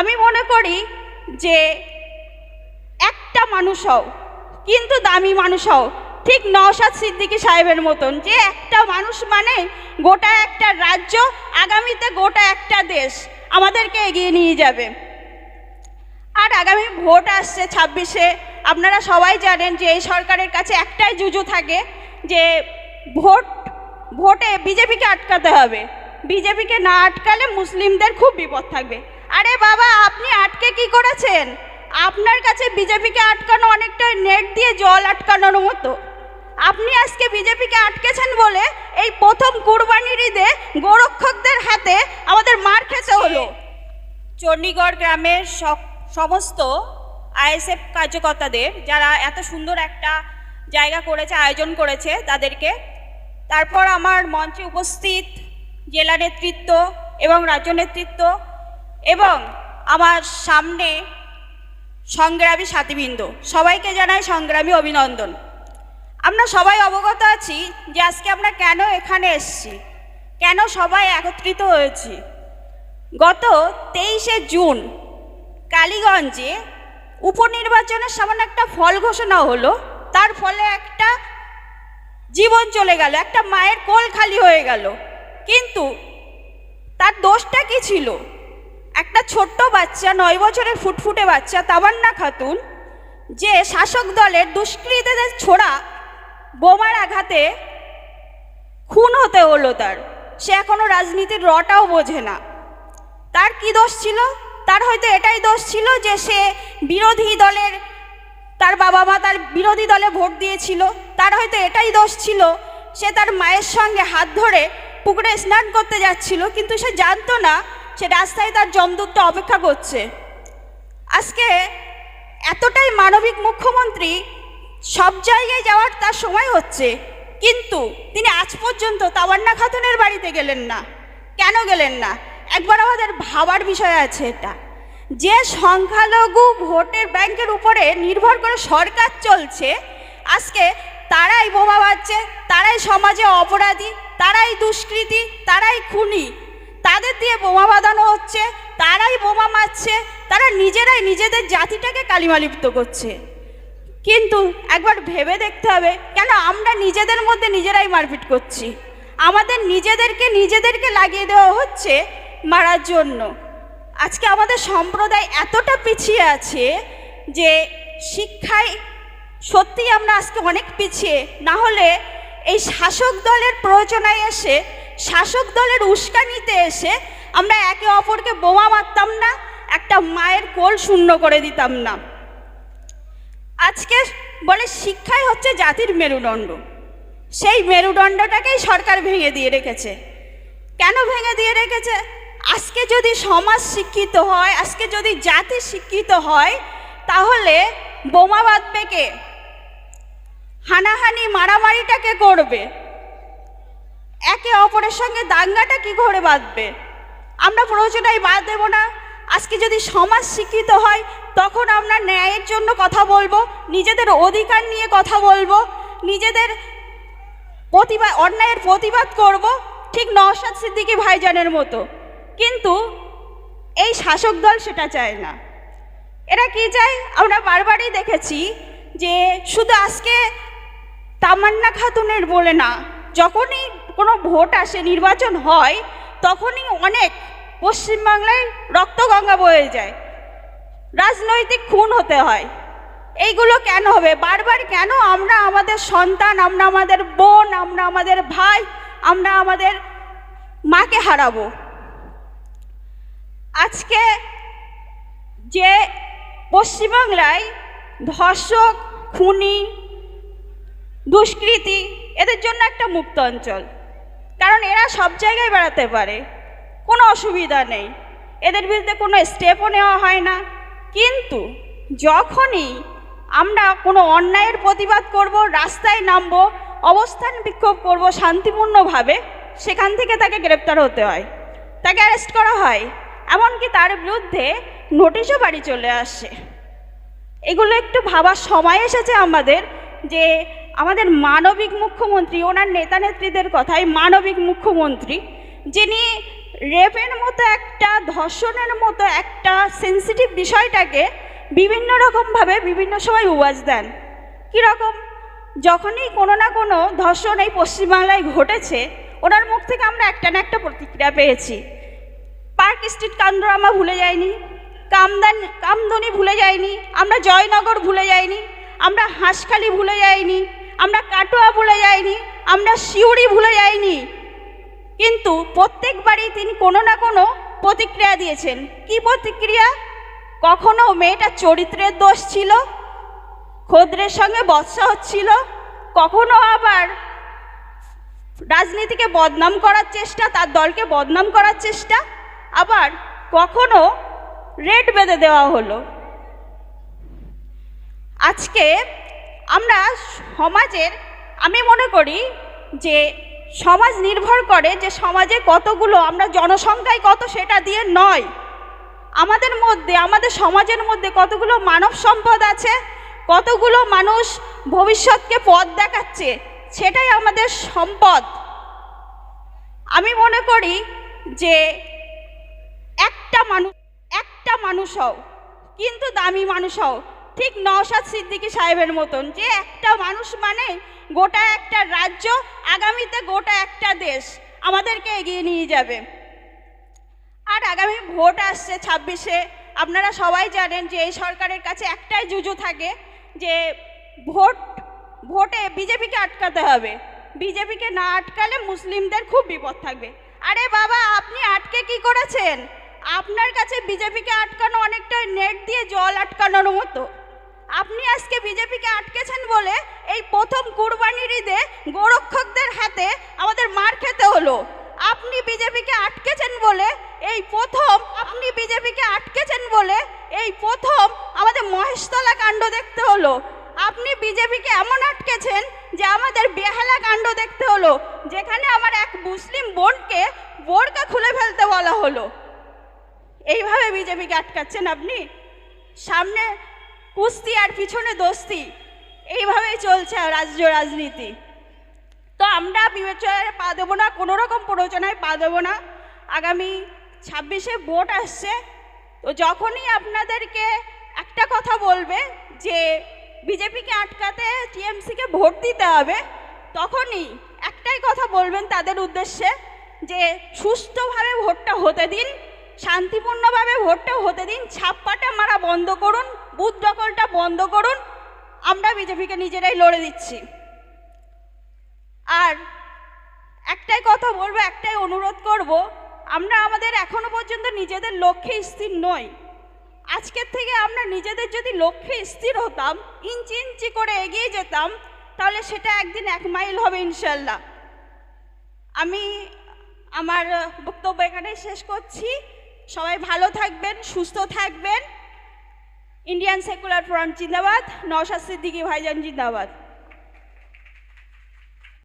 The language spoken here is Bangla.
আমি মনে করি যে একটা মানুষ হও, কিন্তু দামি মানুষ হও, ঠিক নওশাদ সিদ্দিকি সাহেবের মতন যে একটা মানুষ মানে গোটা একটা রাজ্য, আগামীতে গোটা একটা দেশ আমাদেরকে এগিয়ে নিয়ে যাবে। আর আগামী ভোট আসছে ছাব্বিশে, আপনারা সবাই জানেন যে এই সরকারের কাছে একটাই জুজু থাকে যে ভোট, ভোটে বিজেপিকে আটকাতে হবে। বিজেপিকে না আটকালে মুসলিমদের খুব বিপদ থাকবে। আরে বাবা আপনি আটকে কি করেছেন? আপনার কাছে বিজেপিকে আটকানো অনেকটা নেট দিয়ে জল আটকানোর মতো। আপনি আজকে বিজেপিকে আটকেছেন বলে এই প্রথম কুরবানির ঈদে গোরক্ষকদের হাতে আমাদের মার খেতে হলো। চণ্ডীগড় গ্রামের সমস্ত আইএসএফ কার্যকর্তাদের যারা এত সুন্দর একটা জায়গা করেছে আয়োজন করেছে তাদেরকে। তারপর আমার মঞ্চে উপস্থিত জেলা নেতৃত্ব এবং রাজ্য নেতৃত্ব এবং আমার সামনে সংগ্রামী সাথীবৃন্দ। সবাইকে জানাই সংগ্রামী অভিনন্দন। আমরা সবাই অবগত আছি যে আজকে আমরা কেন এখানে এসেছি, কেন সবাই একত্রিত হয়েছি। গত তেইশে জুন কালীগঞ্জে উপনির্বাচনের সামান্য একটা ফল ঘোষণা হলো, তার ফলে একটা জীবন চলে গেল, একটা মায়ের কোল খালি হয়ে গেল। কিন্তু তার দোষটা কি ছিল? একটা ছোট্ট বাচ্চা, নয় বছরের ফুটফুটে বাচ্চা তাবান্না খাতুন, যে শাসক দলের দুষ্কৃতীদের ছোড়া বোমার আঘাতে খুন হতে হলো তার। সে এখনও রাজনীতির রটাও বোঝে না। তার কি দোষ ছিল? তার হয়তো এটাই দোষ ছিল যে সে বিরোধী দলের, তার বাবা মা তার বিরোধী দলে ভোট দিয়েছিল। তার হয়তো এটাই দোষ ছিল। সে তার মায়ের সঙ্গে হাত ধরে পুকুরে স্নান করতে যাচ্ছিল, কিন্তু সে জানতো না সে রাস্তায় তার জমদূতটা অপেক্ষা করছে। আজকে এতটাই মানবিক মুখ্যমন্ত্রী, সব জায়গায় যাওয়ার তার সময় হচ্ছে। কিন্তু তিনি আজ পর্যন্ত তাওয়ান্না খাতুনের বাড়িতে গেলেন না। কেন গেলেন না? একবার আমাদের ভাবার বিষয় আছে এটা। যে সংখ্যালঘু ভোটের ব্যাংকের উপরে নির্ভর করে সরকার চলছে, আজকে তারাই বোমা বাজছে, তারাই সমাজে অপরাধী, তারাই দুষ্কৃতী, তারাই খুনি। তাদের দিয়ে বোমা বাঁধানো হচ্ছে, তারাই বোমা মারছে, তারা নিজেরাই নিজেদের জাতিটাকে কালিমালিপ্ত করছে। কিন্তু একবার ভেবে দেখতে হবে, কেন আমরা নিজেদের মধ্যে নিজেরাই মারপিট করছি? আমাদের নিজেদেরকে নিজেদেরকে লাগিয়ে দেওয়া হচ্ছে মারার জন্য। আজকে আমাদের সম্প্রদায় এতটা পিছিয়ে আছে যে শিক্ষায় সত্যি আমরা আজকে অনেক পিছিয়ে। না হলে এই শাসক দলের প্রয়োজনায় এসে শাসক দলের উস্কানিতে এসে আমরা একে অপরকে বোমা মারতাম না, একটা মায়ের কোল শূন্য করে দিতাম না। আজকে বলে শিক্ষাই হচ্ছে জাতির মেরুদণ্ড। সেই মেরুদণ্ডটাকেই সরকার ভেঙে দিয়ে রেখেছে। কেন ভেঙে দিয়ে রেখেছে? আজকে যদি সমাজ শিক্ষিত হয়, আজকে যদি জাতি শিক্ষিত হয়, তাহলে বোমা বাঁধবে কে? হানাহানি মারামারিটাকে করবে? অপরের সঙ্গে দাঙ্গাটা কি করে বাঁধবে? আমরা প্রয়োজনাই বাদ দেব না। আজকে যদি সমাজ শিক্ষিত হয়, তখন আমরা ন্যায়ের জন্য কথা বলব, নিজেদের অধিকার নিয়ে কথা বলব, নিজেদের প্রতিবাদ অন্যায়ের প্রতিবাদ করব, ঠিক নওশাদ সিদ্দিকী ভাইজানের মতো। কিন্তু এই শাসক দল সেটা চায় না। এরা কি চায়? আমরা বারবারই দেখেছি যে শুধু আজকে তামান্না খাতুনের বলে না, যখনই কোনো ভোট আসে, নির্বাচন হয়, তখনই অনেক পশ্চিমবাংলায় রক্তগঙ্গা বয়ে যায়। রাজনৈতিক খুন হতে হয়। এইগুলো কেন হবে? বারবার কেন আমরা আমাদের সন্তান, আমরা আমাদের বোন, আমরা আমাদের ভাই, আমরা আমাদের মাকে হারাবো? আজকে যে পশ্চিমবাংলায় ধর্ষক, খুনি, দুষ্কৃতি, এদের জন্য একটা মুক্ত অঞ্চল। কারণ এরা সব জায়গায় বেড়াতে পারে। কোনো অসুবিধা নেই। এদের বিরুদ্ধে কোনো স্টেপও নেওয়া হয় না। কিন্তু যখনই আমরা কোনো অন্যায়ের প্রতিবাদ করব, রাস্তায় নামবো, অবস্থান বিক্ষোভ করব শান্তিপূর্ণভাবে, সেখান থেকে তাকে গ্রেপ্তার হতে হয়। তাকে অ্যারেস্ট করা হয়। এমনকি তার বিরুদ্ধে নোটিশও বাড়ি চলে আসে। এগুলো একটু ভাবার সময় এসেছে আমাদের যে আমাদের মানবিক মুখ্যমন্ত্রী, ওনার নেতা নেত্রীদের কথাই মানবিক মুখ্যমন্ত্রী, যিনি রেপের মতো একটা, ধর্ষণের মতো একটা সেন্সিটিভ বিষয়টাকে বিভিন্ন রকমভাবে বিভিন্ন সময় উবাজ দেন। কীরকম? যখনই কোনো না কোনো ধর্ষণ এই পশ্চিমবাংলায় ঘটেছে, ওনার মুখ থেকে আমরা একটা না একটা প্রতিক্রিয়া পেয়েছি। পার্ক স্ট্রিট কান্দ আমরা ভুলে যাইনি, কামদান, কামদনি ভুলে যাইনি, আমরা জয়নগর ভুলে যাইনি, আমরা হাঁসখালি ভুলে যাইনি আমরা কাটোয়া ভুলে যাইনি, আমরা শিউড়ি ভুলে যাইনি। কিন্তু প্রত্যেকবারই তিনি কোনো না কোনো প্রতিক্রিয়া দিয়েছেন। কি প্রতিক্রিয়া? কখনো মেয়েটার চরিত্রের দোষ ছিল খদ্রের সঙ্গে বৎসা হচ্ছিল, কখনো আবার রাজনীতিকে বদনাম করার চেষ্টা, তার দলকে বদনাম করার চেষ্টা, আবার কখনো রেড বেঁধে দেওয়া হলো। আজকে আমরা সমাজের, আমি মনে করি যে সমাজ নির্ভর করে যে সমাজে কতগুলো, আমরা জনসংখ্যায় কত সেটা দিয়ে নয়। আমাদের মধ্যে, আমাদের সমাজের মধ্যে কতগুলো মানব সম্পদ আছে, কতগুলো মানুষ ভবিষ্যৎকে পথ দেখাচ্ছে, সেটাই আমাদের সম্পদ। আমি মনে করি যে একটা মানুষ একটা মানুষ হও, কিন্তু দামি মানুষ হও ঠিক নওশাদ সিদ্দিকি সাহেবের মতন যে একটা মানুষ মানে গোটা একটা রাজ্য, আগামীতে গোটা একটা দেশ আমাদেরকে এগিয়ে নিয়ে যাবে। আর আগামী ভোট আসছে ছাব্বিশে, আপনারা সবাই জানেন যে এই সরকারের কাছে একটাই জুজু থাকে যে ভোট, ভোটে বিজেপিকে আটকাতে হবে। বিজেপিকে না আটকালে মুসলিমদের খুব বিপদ থাকবে। আরে বাবা, আপনি আটকে কি করেছেন? আপনার কাছে বিজেপিকে আটকানো অনেকটা নেট দিয়ে জল আটকানোর মতো। আপনি আজকে বিজেপিকে আটকেছেন বলে এই প্রথম কুরবানির ঈদে গোরক্ষকদের হাতে আমাদের মার খেতে হলো। আপনি বিজেপিকে আটকেছেন বলে এই প্রথম, আপনি বিজেপিকে আটকেছেন বলে এই প্রথম আমাদের মহেশতলা কাণ্ড দেখতে হলো। আপনি বিজেপিকে এমন আটকেছেন যে আমাদের বেহালা কাণ্ড দেখতে হলো, যেখানে আমার এক মুসলিম বোনকে বোরকা খুলে ফেলতে বলা হলো। এইভাবে বিজেপিকে আটকাচ্ছেন আপনি? সামনে কুস্তি আর পিছনে দোস্তি। এইভাবেই চলছে রাজ্য রাজনীতি। তো আমরা বিবেচনায় পা দেবো না কোনো রকম প্ররোচনায় পা দেবো না। আগামী ছাব্বিশে ভোট আসছে। তো যখনই আপনাদেরকে একটা কথা বলবে যে বিজেপিকে আটকাতে টিএমসিকে ভোট দিতে হবে, তখনই একটাই কথা বলবেন তাদের উদ্দেশ্যে যে সুস্থভাবে ভোটটা হতে দিন, শান্তিপূর্ণভাবে ভোটটা হতে দিন, ছাপ্পাটা মারা বন্ধ করুন বুথ দখলটা বন্ধ করুন, আমরা বিজেপিকে নিজেরাই লড়ে দিচ্ছি। আর একটাই কথা বলব, একটাই অনুরোধ করব, আমরা আমাদের এখনও পর্যন্ত নিজেদের লক্ষ্যে স্থির নই। আজকের থেকে আমরা নিজেদের যদি লক্ষ্যে স্থির হতাম, ইঞ্চি ইঞ্চি করে এগিয়ে যেতাম, তাহলে সেটা একদিন এক মাইল হবে ইনশাল্লাহ। আমি আমার বক্তব্য এখানেই শেষ করছি। সবাই ভালো থাকবেন, সুস্থ থাকবেন। ইন্ডিয়ান সেকুলার ফ্রন্ট জিন্দাবাদ। নওশাদ সিদ্দিকী ভাইজান জিন্দাবাদ।